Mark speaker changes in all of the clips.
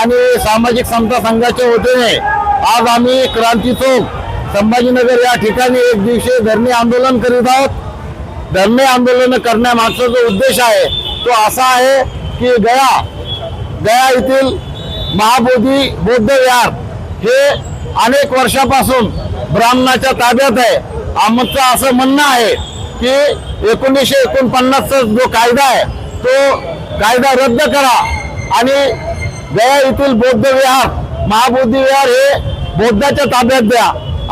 Speaker 1: आणि सामाजिक समता संघाच्या वतीने आज आम्ही क्रांती चौक संभाजीनगर या ठिकाणी एक दिवशी धरणे आंदोलन करीत आहोत. धरणे आंदोलन करण्यामागचा जो उद्देश आहे तो असा आहे की गया गया येथील महाबोधी बौद्ध विहार हे अनेक वर्षापासून ब्राह्मणाच्या ताब्यात आहे. आमचं असं म्हणणं आहे की एकोणीसशे एकोणपन्नासचा जो कायदा आहे तो कायदा रद्द करा आणि गया येथील बौद्ध विहार महाबोधी विहार हे बौद्धाच्या ताब्यात द्या.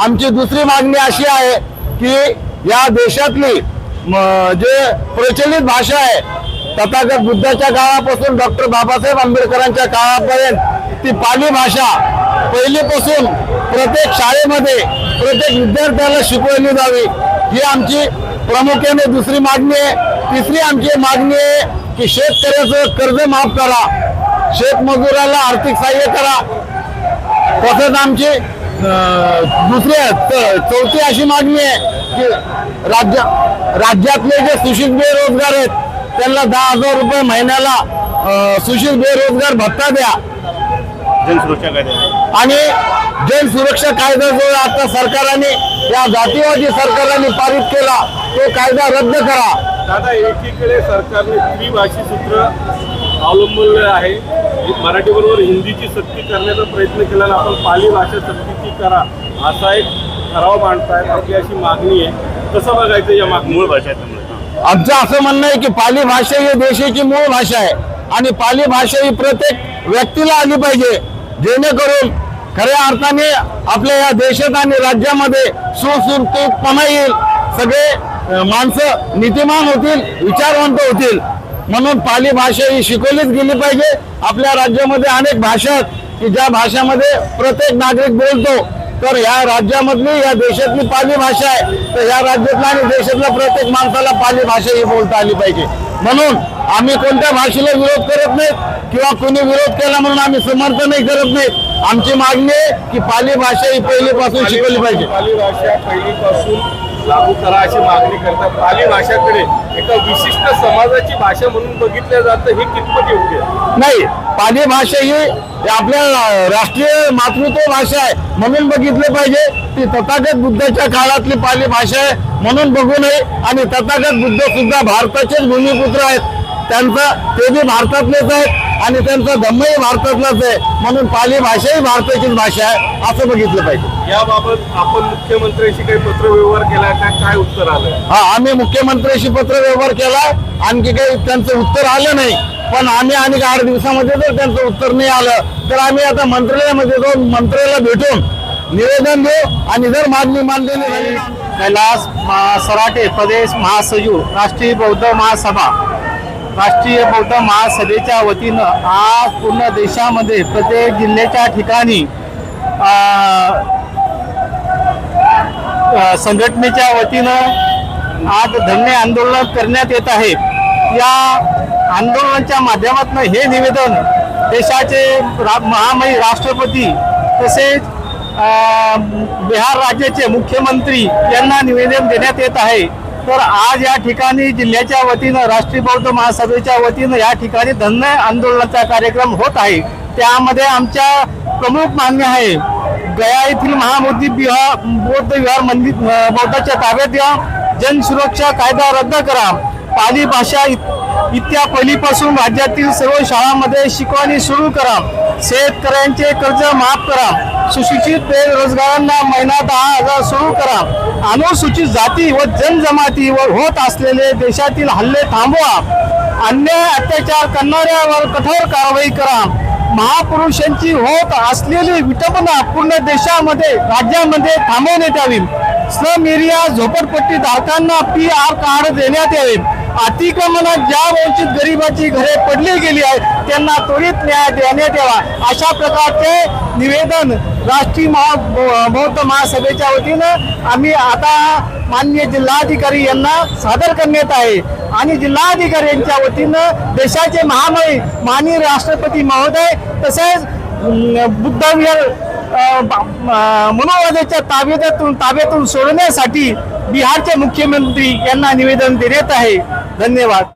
Speaker 1: आमची दुसरी मागणी अशी आहे की या देशातली म, जे प्रचलित भाषा आहे तथागत बुद्धाच्या काळापासून डॉक्टर बाबासाहेब आंबेडकरांच्या काळापर्यंत ती पाली भाषा पहिलीपासून प्रत्येक शाळेमध्ये प्रत्येक विद्यार्थ्याला शिकवली जावी. ही आमची प्रामुख्याने दुसरी मागणी आहे. तिसरी आमची मागणी आहे की शेतकऱ्याचं कर्ज माफ करा. शेतमजुराला आर्थिक सहाय्य करा. तसंच आमची दुसरी च- चौथी अशी मागणी आहे की राज्य राज्यातले जे सुशिक्षित बेरोजगार आहेत त्यांना दहा हजार रुपये महिन्याला सुशिक्षित बेरोजगार भत्ता द्या.
Speaker 2: जनसुरक्षा कायदा
Speaker 1: आणि जन सुरक्षा कायदा जो आता सरकारने या जातीवादी सरकारने पारित केला तो कायदा रद्द करा.
Speaker 2: दादा एकीकडे सरकारने त्रिभाषी सूत्र अवलंबलेलं आहे. मराठी बरोबर हिंदीची सक्ती करण्याचा प्रयत्न केला आपण पाली भाषा सक्तीची करा असा एक ठराव मांडताय. आपली अशी मागणी आहे. कसं बघायचं या मागणी मूळ भाषा
Speaker 1: आमचं असं म्हणणं आहे की पाली भाषा ही देशाची मूळ भाषा आहे. आणि पाली भाषा ही प्रत्येक व्यक्तीला आली पाहिजे. जेणेकरून खऱ्या अर्थाने आपल्या या देशात आणि राज्यामध्ये सुसुरक्षितपणा येईल. सगळे माणसं नीतिमान होतील विचारवंत होतील. म्हणून पाली भाषा ही शिकवलीच गेली पाहिजे. आपल्या राज्यामध्ये अनेक भाषा आहेत की ज्या भाषामध्ये प्रत्येक नागरिक बोलतो. तर ह्या राज्यामधली या देशातली पाली भाषा आहे. तर या राज्यातल्या आणि देशातल्या प्रत्येक माणसाला पाली भाषा ही बोलता आली पाहिजे. म्हणून आम्ही कोणत्या भाषेला विरोध करत नाहीत किंवा कोणी विरोध केला म्हणून आम्ही समर्थनही करत नाहीत. आमची मागणी आहे की पाली भाषा ही पहिलीपासून शिकवली पाहिजे.
Speaker 2: पाली भाषा पहिलीपासून लागू करा अशी मागणी करतात. पाली भाषाकडे एका विशिष्ट समाजाची भाषा म्हणून बघितलं जातं हे कितपत योग्य
Speaker 1: नाही पाली भाषा ही आपल्या राष्ट्रीय मातृत्व भाषा आहे म्हणून बघितले पाहिजे. ती तथागत बुद्धाच्या काळातली पाली भाषा आहे म्हणून बघू नये आणि तथागत बुद्ध सुद्धा भारताचेच भूमिपुत्र आहेत. त्यांचं ते बी भारतातलेच आहेत आणि त्यांचा धम्मही भारतातलाच आहे. म्हणून पाली भाषा ही भारताचीच भाषा आहे असं बघितलं पाहिजे.
Speaker 2: याबाबत आपण मुख्यमंत्र्यांशी काही पत्रव्यवहार केला का? काय उत्तर आलं?
Speaker 1: हा आम्ही मुख्यमंत्र्यांशी पत्र व्यवहार केला आणखी काही त्यांचं उत्तर आलं नाही. पण आम्ही आणि आठ दिवसामध्ये जर त्यांचं उत्तर नाही आलं तर आम्ही आता मंत्रालयामध्ये जाऊन मंत्र्याला भेटून निवेदन देऊ आणि जर मागणी मान्य नाही झाली.
Speaker 3: कैलास सराटे प्रदेश महासचिव राष्ट्रीय बौद्ध महासभा. राष्ट्रीय बौद्ध महासभेच्या वतीनं आज पूर्ण देशामध्ये प्रत्येक जिल्ह्याच्या ठिकाणी संघटनेच्या वतीनं आज धरणे आंदोलन करण्यात येत आहे. या आंदोलनाच्या माध्यमातून हे निवेदन देशाचे रा महामयी राष्ट्रपती तसेच बिहार राज्याचे मुख्यमंत्री यांना निवेदन देण्यात येत आहे. तर आज या ठिकाणी जिल्ह्याच्या वतीनं राष्ट्रीय बौद्ध महासभेच्या वतीनं या ठिकाणी धन्य आंदोलनाचा कार्यक्रम होत आहे. त्यामध्ये आमच्या प्रमुख मागण्या आहे गया येथील महाबोधी विहार बौद्ध विहार मंदिर बौद्धाच्या ताब्यात द्या जनसुरक्षा कायदा रद्द करा. पाली भाषा इत- इत्या पहिलीपासून राज्यातील सर्व शाळांमध्ये शिकवणी सुरू करा. शेतकऱ्यांचे कर्ज माफ करा. सुशिक्षित बेरोजगारांना महिना दहा हजार सुरू करा. अनुसूचित जाती व जनजमातीवर होत असलेले देशातील हल्ले थांबवा. अन्याय अत्याचार करणाऱ्यावर कठोर कारवाई करा. महापुरुषांची होत असलेली विटंबना पूर्ण देशामध्ये राज्यामध्ये थांबवण्यात यावी. श्रम एरिया झोपडपट्टी धारकांना पी आर कार्ड देण्यात यावे. अतिक्रमणात ज्या वंचित गरिबाची घरे पडली गेली आहेत त्यांना त्वरित न्याय देण्यात यावा. अशा प्रकारचे निवेदन राष्ट्रीय महा बौद्ध महासभेच्या वतीनं आम्ही आता माननीय जिल्हाधिकारी यांना सादर करण्यात आहे. आणि जिल्हाधिकारी यांच्या वतीनं देशाचे महामय माननीय राष्ट्रपती महोदय तसेच बुद्धविहार मनोवादाच्या ताब्यातून ताब्यातून सोडण्यासाठी बिहारचे मुख्यमंत्री यांना निवेदन देण्यात आहे. धन्यवाद.